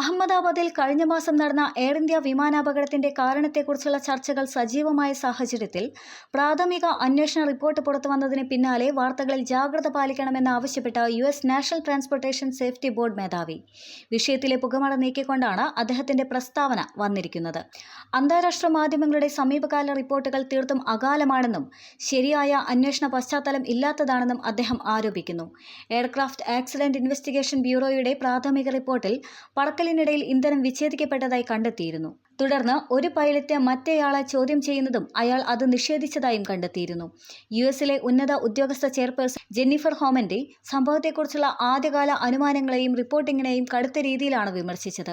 അഹമ്മദാബാദിൽ കഴിഞ്ഞ മാസം നടന്ന എയർ ഇന്ത്യ വിമാനാപകടത്തിന്റെ കാരണത്തെക്കുറിച്ചുള്ള ചർച്ചകൾ സജീവമായ സാഹചര്യത്തിൽ പ്രാഥമിക അന്വേഷണ റിപ്പോർട്ട് പുറത്തുവന്നതിന് പിന്നാലെ വാർത്തകളിൽ ജാഗ്രത പാലിക്കണമെന്ന് ആവശ്യപ്പെട്ട U S national transportation safety board മേധാവി. വിഷയത്തിലെ പുകമട നീക്കിക്കൊണ്ടാണ് അദ്ദേഹത്തിന്റെ പ്രസ്താവന വന്നിരിക്കുന്നത്. അന്താരാഷ്ട്ര മാധ്യമങ്ങളുടെ സമീപകാല റിപ്പോർട്ടുകൾ തീർത്തും അകാലമാണെന്നും ശരിയായ അന്വേഷണ പശ്ചാത്തലം ഇല്ലാത്തതാണെന്നും അദ്ദേഹം ആരോപിക്കുന്നു. എയർക്രാഫ്റ്റ് ആക്സിഡന്റ് ഇൻവെസ്റ്റിഗേഷൻ ബ്യൂറോയുടെ പ്രാഥമിക റിപ്പോർട്ടിൽ പറക്കലിനിടയിൽ ഇന്ധനം വിച്ഛേദിക്കപ്പെട്ടതായി കണ്ടെത്തിയിരുന്നു തുടർന്ന് ഒരു പൈലറ്റ് മറ്റേയാളെ ചോദ്യം ചെയ്യുന്നതും അയാൾ അത് നിഷേധിച്ചതായും കണ്ടെത്തിയിരുന്നു. യു എസിലെ ഉന്നത ഉദ്യോഗസ്ഥ ചെയർപേഴ്സൺ ജെന്നിഫർ ഹോമന്റെ സംഭവത്തെക്കുറിച്ചുള്ള ആദ്യകാല അനുമാനങ്ങളെയും റിപ്പോർട്ടിങ്ങിനെയും കടുത്ത രീതിയിലാണ് വിമർശിച്ചത്.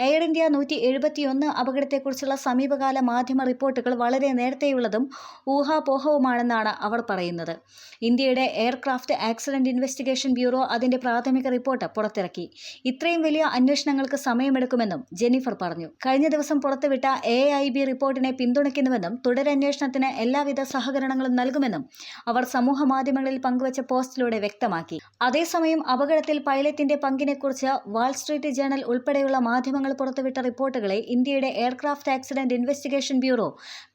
എയർ ഇന്ത്യ നൂറ്റി എഴുപത്തിയൊന്ന് അപകടത്തെക്കുറിച്ചുള്ള സമീപകാല മാധ്യമ റിപ്പോർട്ടുകൾ വളരെ നേരത്തെയുള്ളതും ഊഹാപോഹവുമാണെന്നാണ് അവർ പറയുന്നത്. ഇന്ത്യയുടെ എയർക്രാഫ്റ്റ് ആക്സിഡന്റ് ഇൻവെസ്റ്റിഗേഷൻ ബ്യൂറോ അതിന്റെ പ്രാഥമിക റിപ്പോർട്ട് പുറത്തിറക്കി. ഇത്രയും വലിയ അന്വേഷണങ്ങൾക്ക് സമയമെടുക്കുമെന്നും ജെന്നിഫർ പറഞ്ഞു. കഴിഞ്ഞ ദിവസം പുറത്തുവിട്ട എ ഐ ബി റിപ്പോർട്ടിനെ പിന്തുണയ്ക്കുന്നുവെന്നും തുടരന്വേഷണത്തിന് എല്ലാവിധ സഹകരണങ്ങളും നൽകുമെന്നും അവർ സമൂഹ മാധ്യമങ്ങളിൽ പങ്കുവച്ച പോസ്റ്റിലൂടെ വ്യക്തമാക്കി. അതേസമയം അപകടത്തിൽ പൈലറ്റിന്റെ പങ്കിനെക്കുറിച്ച് വാൾസ്ട്രീറ്റ് ജേണൽ ഉൾപ്പെടെയുള്ള മാധ്യമങ്ങൾ പുറത്തുവിട്ട റിപ്പോർട്ടുകളെ ഇന്ത്യയുടെ എയർക്രാഫ്റ്റ് ആക്സിഡന്റ് ഇൻവെസ്റ്റിഗേഷൻ ബ്യൂറോ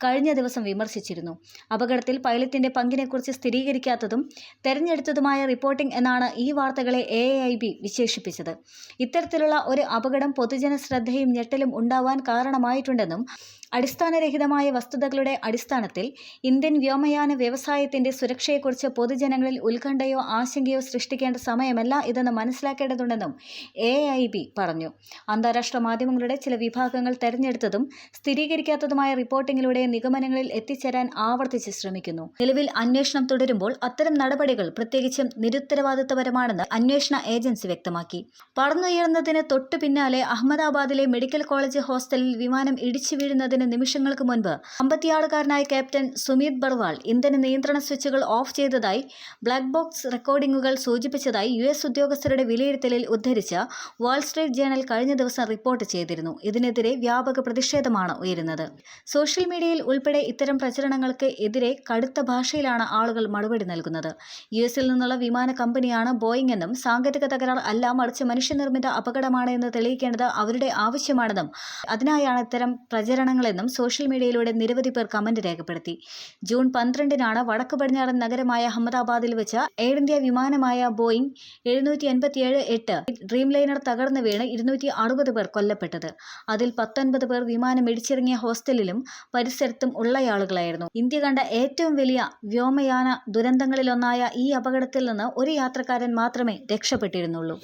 കഴിഞ്ഞ ദിവസം വിമർശിച്ചിരുന്നു. അപകടത്തിൽ പൈലറ്റിന്റെ പങ്കിനെക്കുറിച്ച് സ്ഥിരീകരിക്കാത്തതും തെരഞ്ഞെടുത്തതുമായ റിപ്പോർട്ടിംഗ് എന്നാണ് ഈ വാർത്തകളെ എ വിശേഷിപ്പിച്ചത്. ഇത്തരത്തിലുള്ള ഒരു അപകടം പൊതുജന ശ്രദ്ധയും ഞെട്ടലും ഉണ്ടാവാൻ കാരണമായിട്ടുണ്ടെന്നും അടിസ്ഥാനരഹിതമായ വസ്തുതകളുടെ അടിസ്ഥാനത്തിൽ ഇന്ത്യൻ വ്യോമയാന വ്യവസായത്തിന്റെ സുരക്ഷയെക്കുറിച്ച് പൊതുജനങ്ങളിൽ ഉത്കണ്ഠയോ ആശങ്കയോ സൃഷ്ടിക്കേണ്ട സമയമല്ല ഇതെന്ന് മനസ്സിലാക്കേണ്ടതുണ്ടെന്നും എ പറഞ്ഞു. അന്താരാഷ്ട്ര മാധ്യമങ്ങളുടെ ചില വിഭാഗങ്ങൾ തെരഞ്ഞെടുത്തതും സ്ഥിരീകരിക്കാത്തതുമായ റിപ്പോർട്ടിങ്ങിലൂടെ നിഗമനങ്ങളിൽ എത്തിച്ചേരാൻ ആവർത്തിച്ച് ശ്രമിക്കുന്നു. നിലവിൽ അന്വേഷണം തുടരുമ്പോൾ അത്തരം നടപടികൾ പ്രത്യേകിച്ചും നിരുത്തരവാദിത്തപരമാണെന്ന് അന്വേഷണ ഏജൻസി വ്യക്തമാക്കി. പറന്നുയർന്നതിന് തൊട്ടു പിന്നാലെ അഹമ്മദാബാദിലെ മെഡിക്കൽ കോളേജ് ഹോസ്റ്റലിൽ വിമാനം ഇടിച്ചു വീഴുന്നതിന് നിമിഷങ്ങൾക്ക് മുൻപ് അമ്പത്തിയാറുകാരനായ ക്യാപ്റ്റൻ സുമീത് ബർവാൾ ഇന്ധന നിയന്ത്രണ സ്വിച്ചുകൾ ഓഫ് ചെയ്തതായി ബ്ലാക്ക് ബോക്സ് റെക്കോർഡിംഗുകൾ സൂചിപ്പിച്ചതായി യു എസ് ഉദ്യോഗസ്ഥരുടെ വിലയിരുത്തലിൽ ഉദ്ധരിച്ച് വാൾ സ്ട്രീറ്റ് ജേണൽ കഴിഞ്ഞ ദിവസം റിപ്പോർട്ട് ചെയ്തിരുന്നു. ഇതിനെതിരെ വ്യാപക പ്രതിഷേധമാണ് ഉയരുന്നത്. സോഷ്യൽ മീഡിയയിൽ ഉൾപ്പെടെ ഇത്തരം പ്രചരണങ്ങൾക്ക് എതിരെ കടുത്ത ഭാഷയിലാണ് ആളുകൾ മറുപടി നൽകുന്നത്. യു എസിൽ നിന്നുള്ള വിമാന കമ്പനിയാണ് ബോയിങ് എന്നും സാങ്കേതിക തകരാർ അല്ല മറിച്ച് മനുഷ്യനിർമ്മിത അപകടമാണ് എന്ന് തെളിയിക്കേണ്ടത് അവരുടെ ആവശ്യമാണെന്നും അതിനായാണ് ഇത്തരം പ്രചരണങ്ങളെന്നും സോഷ്യൽ മീഡിയയിലൂടെ നിരവധി പേർ കമന്റ് രേഖപ്പെടുത്തി. ജൂൺ പന്ത്രണ്ടിനാണ് വടക്ക് പടിഞ്ഞാറൻ നഗരമായ അഹമ്മദാബാദിൽ വെച്ച എയർ ഇന്ത്യ വിമാനമായ ബോയിങ് എഴുന്നൂറ്റി എൺപത്തിയേഴ് എട്ട് ഡ്രീം ലൈനർ തകർന്നു വീണ് ഇരുന്നൂറ്റി അറുപത് പേർ കൊല്ലപ്പെട്ടത്. അതിൽ പത്തൊൻപത് പേർ വിമാനം ഇടിച്ചിറങ്ങിയ ഹോസ്റ്റലിലും പരിസരത്തും ഉള്ളയാളുകളായിരുന്നു. ഇന്ത്യ കണ്ട ഏറ്റവും വലിയ വ്യോമയാന ദുരന്തങ്ങളിലൊന്നായ ഈ അപകടത്തിൽ നിന്ന് ഒരു യാത്രക്കാരൻ മാത്രമേ രക്ഷപ്പെട്ടിരുന്നുള്ളൂ.